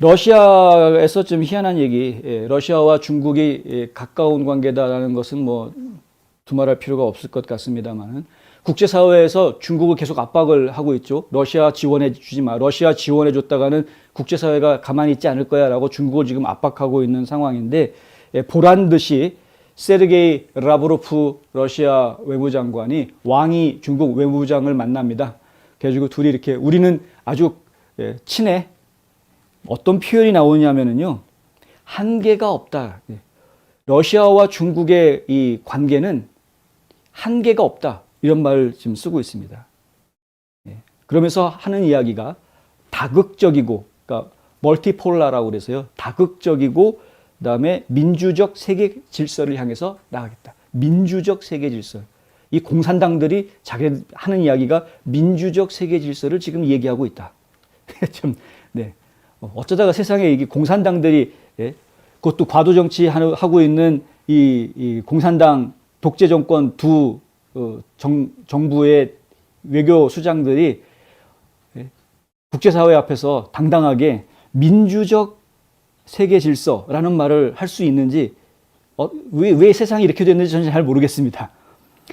러시아에서 좀 희한한 얘기, 예, 러시아와 중국이 예, 가까운 관계다라는 것은 뭐 두말할 필요가 없을 것 같습니다만은 국제사회에서 중국을 계속 압박을 하고 있죠. 러시아 지원해 주지 마. 러시아 지원해 줬다가는 국제사회가 가만히 있지 않을 거야 라고 중국을 지금 압박하고 있는 상황인데 예, 보란 듯이 세르게이 라브로프 러시아 외무장관이 왕이 중국 외무장을 만납니다. 그래가지고 둘이 이렇게 우리는 아주 예, 친해. 어떤 표현이 나오냐면은요. 한계가 없다. 예. 러시아와 중국의 이 관계는 한계가 없다. 이런 말을 지금 쓰고 있습니다. 예. 그러면서 하는 이야기가 다극적이고, 그러니까 멀티폴라라고 그래서요. 다극적이고, 그 다음에 민주적 세계 질서를 향해서 나가겠다. 민주적 세계 질서. 이 공산당들이 자기 하는 이야기가 민주적 세계 질서를 지금 얘기하고 있다. 좀 네. 어, 어쩌다가 세상에 이게 공산당들이 예? 그것도 과도 정치 하고 있는 이, 이 공산당 독재 정권 두 어, 정, 정부의 외교 수장들이 예? 국제사회 앞에서 당당하게 민주적 세계 질서라는 말을 할 수 있는지 어, 왜, 왜 세상이 이렇게 됐는지 저는 잘 모르겠습니다.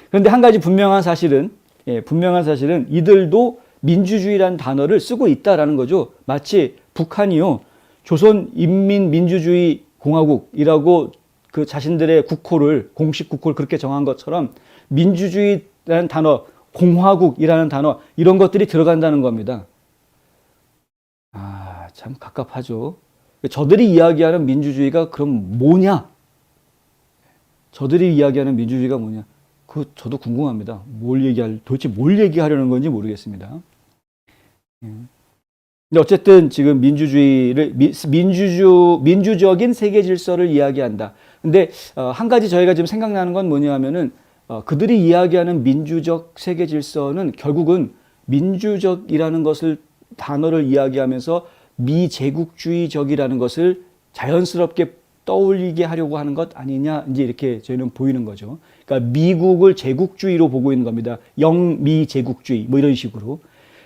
그런데 한 가지 분명한 사실은 예, 분명한 사실은 이들도 민주주의라는 단어를 쓰고 있다라는 거죠. 마치 북한이요 조선 인민민주주의 공화국이라고 그 자신들의 국호를 공식 국호를 그렇게 정한 것처럼 민주주의라는 단어, 공화국이라는 단어 이런 것들이 들어간다는 겁니다. 아, 참 갑갑하죠. 저들이 이야기하는 민주주의가 그럼 뭐냐? 저들이 이야기하는 민주주의가 뭐냐? 그 저도 궁금합니다. 뭘 얘기할 도대체 뭘 얘기하려는 건지 모르겠습니다. 예. 근데 어쨌든 지금 민주주의를 미, 민주주 민주적인 세계 질서를 이야기한다. 근데 어, 한 가지 저희가 지금 생각나는 건 뭐냐면은 어, 그들이 이야기하는 민주적 세계 질서는 결국은 민주적이라는 것을 단어를 이야기하면서 미제국주의적이라는 것을 자연스럽게 떠올리게 하려고 하는 것 아니냐 이제 이렇게 저희는 보이는 거죠. 그러니까 미국을 제국주의로 보고 있는 겁니다. 영미제국주의 뭐 이런 식으로.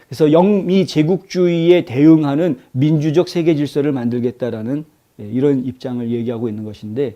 그래서 영미 제국주의에 대응하는 민주적 세계 질서를 만들겠다라는 예, 이런 입장을 얘기하고 있는 것인데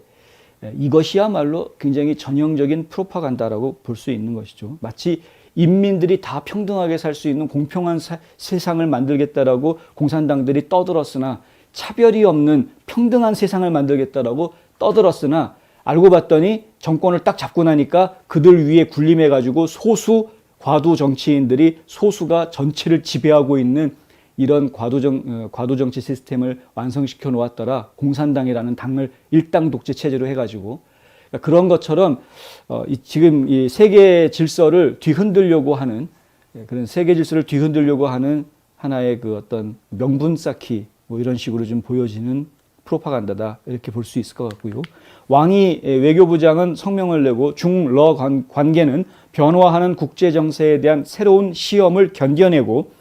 예, 이것이야말로 굉장히 전형적인 프로파간다라고 볼 수 있는 것이죠. 마치 인민들이 다 평등하게 살 수 있는 공평한 사, 세상을 만들겠다라고 공산당들이 떠들었으나 차별이 없는 평등한 세상을 만들겠다라고 떠들었으나 알고 봤더니 정권을 딱 잡고 나니까 그들 위에 군림해 가지고 소수 과도 정치인들이 소수가 전체를 지배하고 있는 이런 과도정, 어, 과도정치 시스템을 완성시켜 놓았더라. 공산당이라는 당을 일당 독재 체제로 해가지고. 그러니까 그런 것처럼, 어, 이, 지금 이 세계 질서를 뒤흔들려고 하는, 예, 그런 세계 질서를 뒤흔들려고 하는 하나의 그 어떤 명분 쌓기, 뭐 이런 식으로 좀 보여지는 프로파간다다. 이렇게 볼 수 있을 것 같고요. 왕이 외교부장은 성명을 내고 중러 관계는 변화하는 국제 정세에 대한 새로운 시험을 견뎌내고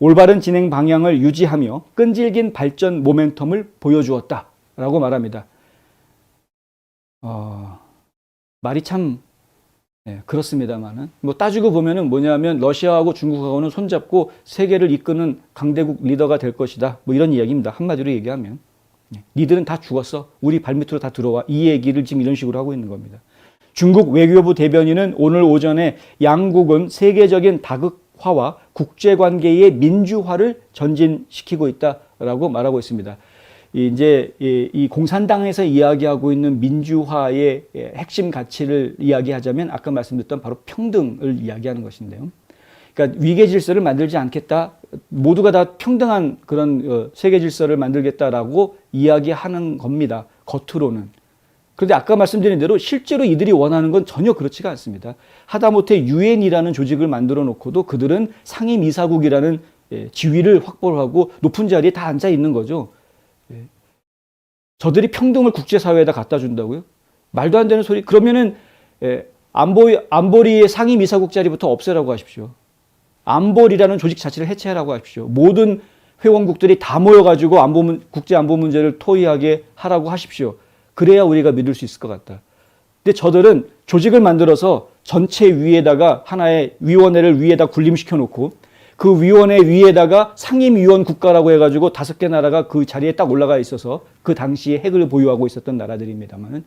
올바른 진행 방향을 유지하며 끈질긴 발전 모멘텀을 보여주었다라고 말합니다. 어, 말이 참 네, 그렇습니다만은 뭐 따지고 보면은 뭐냐면 러시아하고 중국하고는 손잡고 세계를 이끄는 강대국 리더가 될 것이다. 뭐 이런 이야기입니다. 한마디로 얘기하면 니들은 다 죽었어. 우리 발밑으로 다 들어와. 이 얘기를 지금 이런 식으로 하고 있는 겁니다. 중국 외교부 대변인은 오늘 오전에 양국은 세계적인 다극화와 국제관계의 민주화를 전진시키고 있다라고 말하고 있습니다. 이제 이 공산당에서 이야기하고 있는 민주화의 핵심 가치를 이야기하자면 아까 말씀드렸던 바로 평등을 이야기하는 것인데요. 그러니까 위계 질서를 만들지 않겠다. 모두가 다 평등한 그런 어, 세계 질서를 만들겠다라고 이야기하는 겁니다. 겉으로는. 그런데 아까 말씀드린 대로 실제로 이들이 원하는 건 전혀 그렇지가 않습니다. 하다못해 유엔이라는 조직을 만들어 놓고도 그들은 상임 이사국이라는 예, 지위를 확보를 하고 높은 자리에 다 앉아 있는 거죠. 예. 저들이 평등을 국제사회에다 갖다 준다고요? 말도 안 되는 소리. 그러면은 예, 안보 안보리의 상임 이사국 자리부터 없애라고 하십시오. 안보리라는 조직 자체를 해체하라고 하십시오. 모든 회원국들이 다 모여가지고 안보 국제 안보 문제를 토의하게 하라고 하십시오. 그래야 우리가 믿을 수 있을 것 같다. 근데 저들은 조직을 만들어서 전체 위에다가 하나의 위원회를 위에다 군림시켜 놓고 그 위원회 위에다가 상임위원 국가라고 해가지고 다섯 개 나라가 그 자리에 딱 올라가 있어서 그 당시에 핵을 보유하고 있었던 나라들입니다만은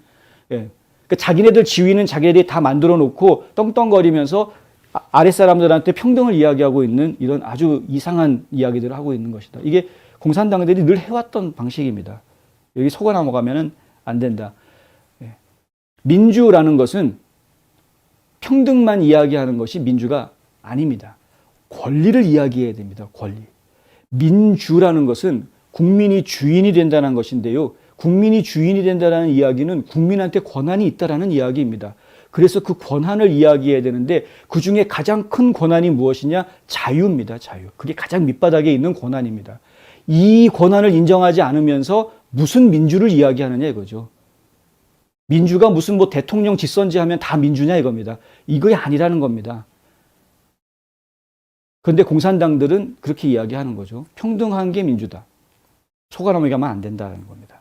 예. 그러니까 자기네들 지위는 자기네들이 다 만들어 놓고 떵떵거리면서 아- 아랫사람들한테 평등을 이야기하고 있는 이런 아주 이상한 이야기들을 하고 있는 것이다. 이게 공산당들이 늘 해왔던 방식입니다. 여기 속아 넘어가면은 안 된다. 예. 민주라는 것은 평등만 이야기하는 것이 민주가 아닙니다. 권리를 이야기해야 됩니다. 권리. 민주라는 것은 국민이 주인이 된다는 것인데요. 국민이 주인이 된다는 이야기는 국민한테 권한이 있다라는 이야기입니다. 그래서 그 권한을 이야기해야 되는데 그 중에 가장 큰 권한이 무엇이냐? 자유입니다. 자유. 그게 가장 밑바닥에 있는 권한입니다. 이 권한을 인정하지 않으면서 무슨 민주를 이야기하느냐 이거죠. 민주가 무슨 뭐 대통령 직선제 하면 다 민주냐 이겁니다. 이거 아니라는 겁니다. 그런데 공산당들은 그렇게 이야기하는 거죠. 평등한 게 민주다. 속아 넘어가면 안 된다는 겁니다.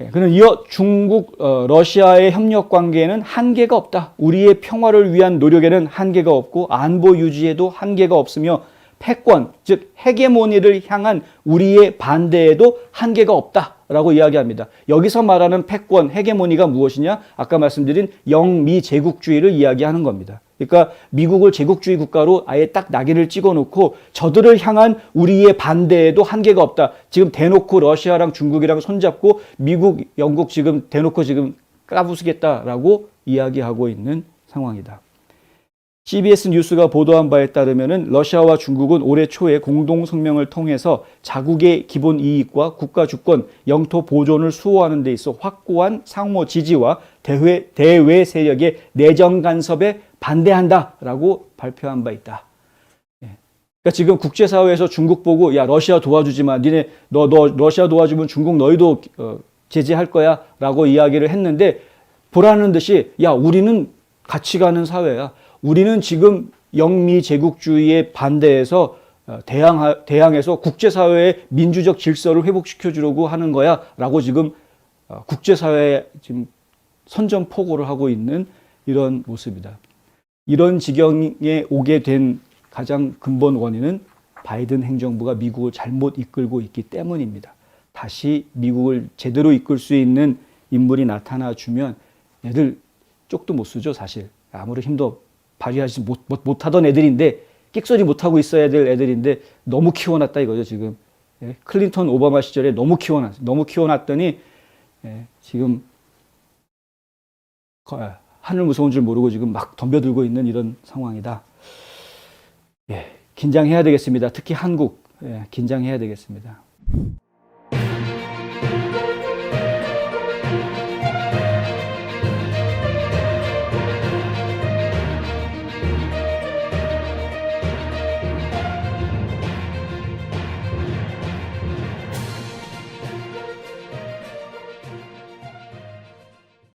예, 그는 이어 중국, 어, 러시아의 협력 관계에는 한계가 없다. 우리의 평화를 위한 노력에는 한계가 없고 안보 유지에도 한계가 없으며 패권, 즉 헤게모니를 향한 우리의 반대에도 한계가 없다라고 이야기합니다. 여기서 말하는 패권, 헤게모니가 무엇이냐? 아까 말씀드린 영미 제국주의를 이야기하는 겁니다. 그러니까 미국을 제국주의 국가로 아예 딱 낙인을 찍어놓고 저들을 향한 우리의 반대에도 한계가 없다. 지금 대놓고 러시아랑 중국이랑 손잡고 미국, 영국 지금 대놓고 지금 까부수겠다라고 이야기하고 있는 상황이다. CBS 뉴스가 보도한 바에 따르면 러시아와 중국은 올해 초에 공동 성명을 통해서 자국의 기본 이익과 국가 주권, 영토 보존을 수호하는 데 있어 확고한 상호 지지와 대외, 대외 세력의 내정 간섭에 반대한다라고 발표한 바 있다. 예. 그러니까 지금 국제사회에서 중국 보고 야 러시아 도와주지 마, 니네 너 너 러시아 도와주면 중국 너희도 어, 제재할 거야라고 이야기를 했는데 보라는 듯이 야 우리는 같이 가는 사회야. 우리는 지금 영미 제국주의에 반대해서 어, 대항, 대항해서 국제사회의 민주적 질서를 회복시켜 주려고 하는 거야. 라고 지금 어, 국제사회에 지금 선전포고를 하고 있는 이런 모습이다. 이런 지경에 오게 된 가장 근본 원인은 바이든 행정부가 미국을 잘못 이끌고 있기 때문입니다. 다시 미국을 제대로 이끌 수 있는 인물이 나타나 주면 애들 쪽도 못 쓰죠, 사실. 아무리 힘도 발휘하지 못, 못, 못 하던 애들인데 끽소리 못 하고 있어야 될 애들인데 너무 키워놨다 이거죠, 지금. 예, 클린턴 오바마 시절에 너무 키워놨, 너무 키워놨더니 예, 지금 거- 하늘 무서운 줄 모르고 지금 막 덤벼들고 있는 이런 상황이다. 예, 긴장해야 되겠습니다. 특히 한국, 예, 긴장해야 되겠습니다.